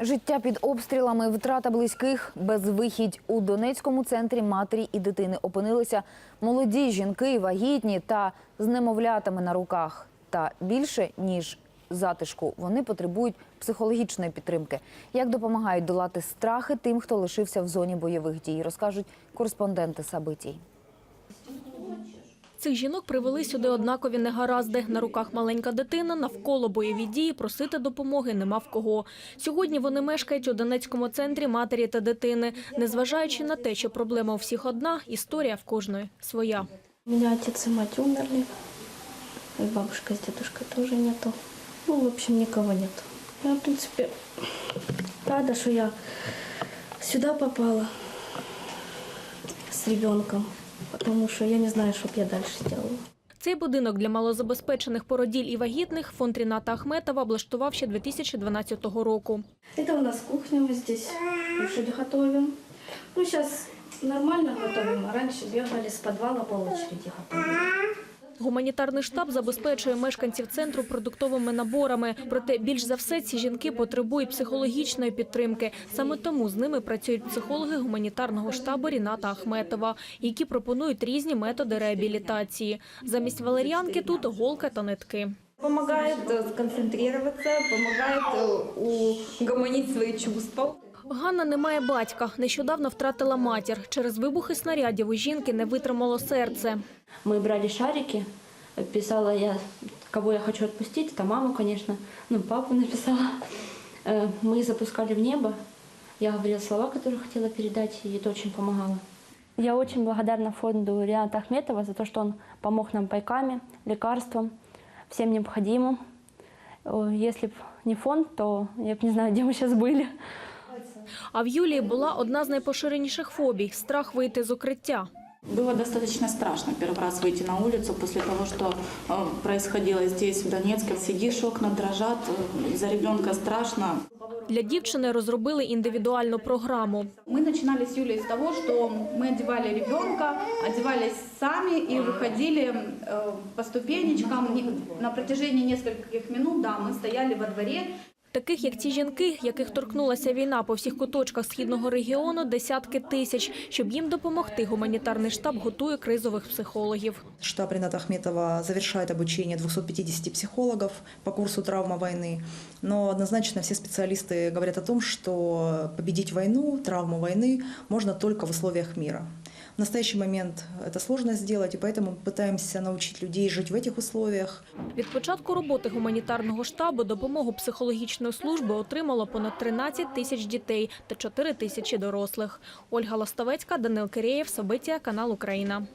Життя під обстрілами, втрата близьких, безвихідь у Донецькому центрі матері і дитини опинилися молоді жінки, вагітні та з немовлятами на руках. Та більше ніж затишку вони потребують психологічної підтримки. Як допомагають долати страхи тим, хто лишився в зоні бойових дій, розкажуть кореспонденти Сабитій. Цих жінок привели сюди однакові негаразди. На руках маленька дитина, навколо бойові дії, просити допомоги нема в кого. Сьогодні вони мешкають у Донецькому центрі матері та дитини. Незважаючи на те, що проблема у всіх одна, історія в кожної своя. У меня отец и мать умерли. И бабушка с дедушкой тоже нету. Ну, в общем, никого нет. Я, в принципе, рада, что я сюда попала с ребенком. Потому що я не знаю, що б я далі делала. Цей будинок для малозабезпечених породіль і вагітних фонд Ріната Ахметова облаштував ще 2012 року. Це у нас кухня, ми здесь щось готуємо. Ну, зараз нормально готуємо, а раньше з с подвала по очереді готовили. Гуманітарний штаб забезпечує мешканців центру продуктовими наборами. Проте більш за все ці жінки потребують психологічної підтримки. Саме тому з ними працюють психологи гуманітарного штабу Ріната Ахметова, які пропонують різні методи реабілітації. Замість валеріанки тут голка та нитки. Помогает э, сконцентрироваться, помогает э, угомонить свои чувства. Ганна не має батька. Нещодавно втратила матір. Через вибухи снарядів у жінки не витримало серце. Мы брали шарики, писала я, кого я хочу отпустить, это маму, конечно, ну, папу написала. Э, Мы запускали в небо, я говорила слова, которые хотела передать, и это очень помогало. Я очень благодарна фонду Рината Ахметова за то, что он помог нам пайками, лекарством, всем необходимым. Э, Если бы не фонд, то я бы не знаю, где мы сейчас были. А в Юлії була одна з найпоширеніших фобій – страх вийти з укриття. Было достаточно страшно первый раз выйти на улицу после того, что э, происходило здесь, в Донецке. Сидишь, окна дрожат, э, за ребенка страшно. Для дівчини розробили індивідуальну програму. Мы начинали с Юлей с того, что мы одевали ребенка, одевались сами и выходили э, по ступенечкам. Не- На протяжении нескольких минут, да, мы стояли во дворе, Таких, як ці жінки, яких торкнулася війна по всіх куточках східного регіону, десятки тисяч. Щоб їм допомогти, гуманітарний штаб готує кризових психологів. Штаб Рената Ахметова завершает обучение 250 психологов по курсу «Травма войны». Но однозначно все специалисты говорят о том, что победить войну, травму войны можно только в условиях мира. В настоящий момент это сложно сделать, и поэтому мы пытаемся научить людей жить в этих условиях. Від початку роботи гуманітарного штабу допомогу психологічної служби отримало понад 13 тисяч дітей та 4 тисячі дорослих. Ольга Лостовецька, Данил Кирєєв, Собиття, канал Україна.